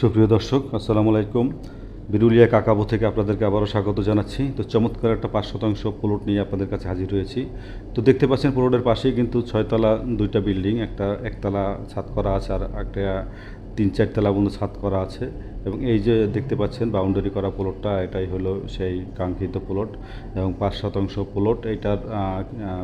সুপ্রিয় দর্শক, আসসালামু আলাইকুম। বিরুলিয়া কাকাবো থেকে আপনাদেরকে আবারও স্বাগত জানাচ্ছি। তো চমৎকার একটা পাঁচ শতাংশ প্লট নিয়ে আপনাদের কাছে হাজির হয়েছি। তো দেখতে পাচ্ছেন প্লটের পাশেই কিন্তু ছয়তলা দুইটা বিল্ডিং একটা একতলা ছাদ করা আছে আর একটা তিন চারতলা পর্যন্ত ছাদ করা আছে এবং এই যে দেখতে পাচ্ছেন বাউন্ডারি করা প্লটটা এটাই হলো সেই কাঙ্ক্ষিত প্লট এবং পাঁচ শতাংশ প্লট। আহ,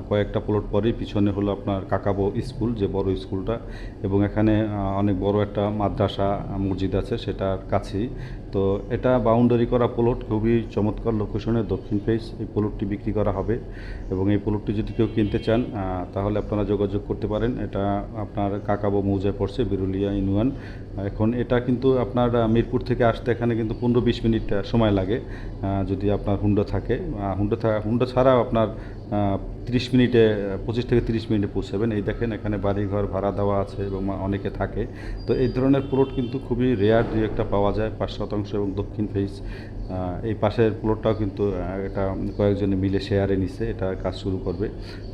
কয়েকটা প্লট পরেই পিছনে হলো আপনার কাকাবো স্কুল যে বড় স্কুলটা এবং এখানে অনেক বড় একটা মাদ্রাসা মসজিদ আছে সেটার কাছেই। তো এটা বাউন্ডারি করা প্লট খুবই চমৎকার লোকেশনে দক্ষিণ ফেস এই প্লটটি বিক্রি করা হবে এবং এই প্লটটি যদি কেউ কিনতে চান তাহলে আপনারা যোগাযোগ করতে পারেন। এটা আপনার কাকাবো মৌজায় পড়ছে বিরুলিয়া ইউনিয়ন এখন এটা কিন্তু আপনার মিরপুর থেকে আসতে এখানে কিন্তু পনেরো বিশ মিনিট সময় লাগে। যদি আপনার হুন্ডা থাকে হুন্ডো হুন্ডা ছাড়াও আপনার তিরিশ মিনিটে, পঁচিশ থেকে তিরিশ মিনিটে পৌঁছাবেন। এই দেখেন এখানে বাড়িঘর ভাড়া দেওয়া আছে এবং অনেকে থাকে। তো এই ধরনের প্লট কিন্তু খুবই রেয়ার দুই একটা পাওয়া যায়, পাঁচ শতাংশ এবং দক্ষিণ ফেস এই পাশের প্লটটাও কিন্তু এটা কয়েকজনে মিলে শেয়ারে নিছে, এটা কাজ শুরু করবে।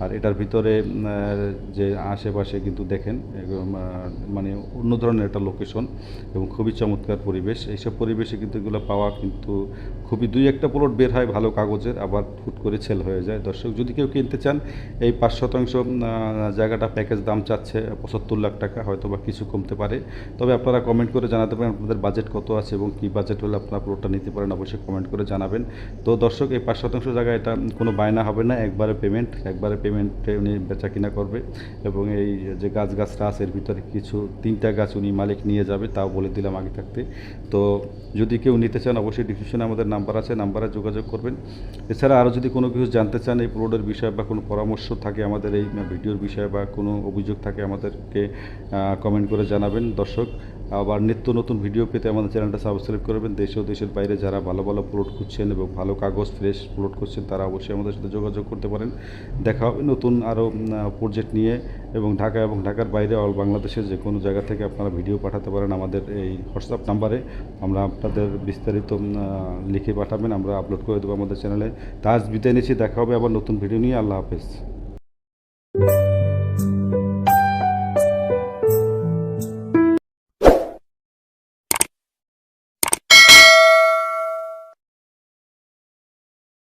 আর এটার ভিতরে যে আশেপাশে কিন্তু দেখেন মানে অন্য ধরনের একটা লোকেশন এবং খুবই চমৎকার পরিবেশ। এইসব পরিবেশে কিন্তু এগুলো পাওয়া কিন্তু খুবই, দুই একটা প্লট বের হয় ভালো কাগজের, আবার ফুট করে সেল হয়ে যায়। দর্শক, যদি কেউ কিনতে চান, এই পাঁচ শতাংশ জায়গাটা প্যাকেজ দাম চাচ্ছে, পঁচাত্তর লাখ টাকা, হয়তো বা কিছু কমতে পারে। তবে আপনারা কমেন্ট করে জানাতে পারেন আপনাদের বাজেট কত আছে এবং কী বাজেট হলে আপনারা প্লটটা নিতে পারেন, অবশ্যই কমেন্ট করে জানাবেন। তো দর্শক, এই পাঁচ শতাংশ জায়গায় এটা কোনো বায়না হবে না, একবারে পেমেন্ট একবারে পেমেন্টে উনি বেচা কিনা করবে এবং এই যে গাছ গাছটা আছে, এর ভিতরে কিছু, তিনটা গাছ উনি মালিক নিয়ে যাবে, তাও বলে দিলাম আগে থাকতে। তো যদি কেউ নিতে চান, অবশ্যই ডিসক্রিপশনে আমাদের নাম্বার আছে নাম্বারে যোগাযোগ করবেন। এছাড়া আরও যদি কোনো কিছু জানতে চান, এই প্লটের বিষয়ে বা কোনো পরামর্শ থাকে আমাদের এই ভিডিওর বিষয়ে বা কোনো অভিযোগ থাকে আমাদেরকে কমেন্ট করে জানাবেন। দর্শক আবার নিত্য নতুন ভিডিও পেতে আমাদের চ্যানেলটা সাবস্ক্রাইব করবেন দেশে ও দেশের বাইরে যারা ভালো ভালো প্লট খুঁজছেন এবং ভালো কাগজ ফ্রেশ প্লট খুঁজছেন, তারা অবশ্যই আমাদের সাথে যোগাযোগ করতে পারেন। দেখা হবে নতুন আরও প্রজেক্ট নিয়ে এবং ঢাকা এবং ঢাকার বাইরে অল বাংলাদেশের যে কোনো জায়গা থেকে আপনারা ভিডিও পাঠাতে পারেন আমাদের এই হোয়াটসঅ্যাপ নাম্বারে আমরা আপনাদের বিস্তারিত লিখে পাঠাবেন, আমরা আপলোড করে দেবো আমাদের চ্যানেলে তাজ বিদায় নিচ্ছি, দেখা হবে আবার নতুন ভিডিও নিয়ে। আল্লাহ হাফেজ।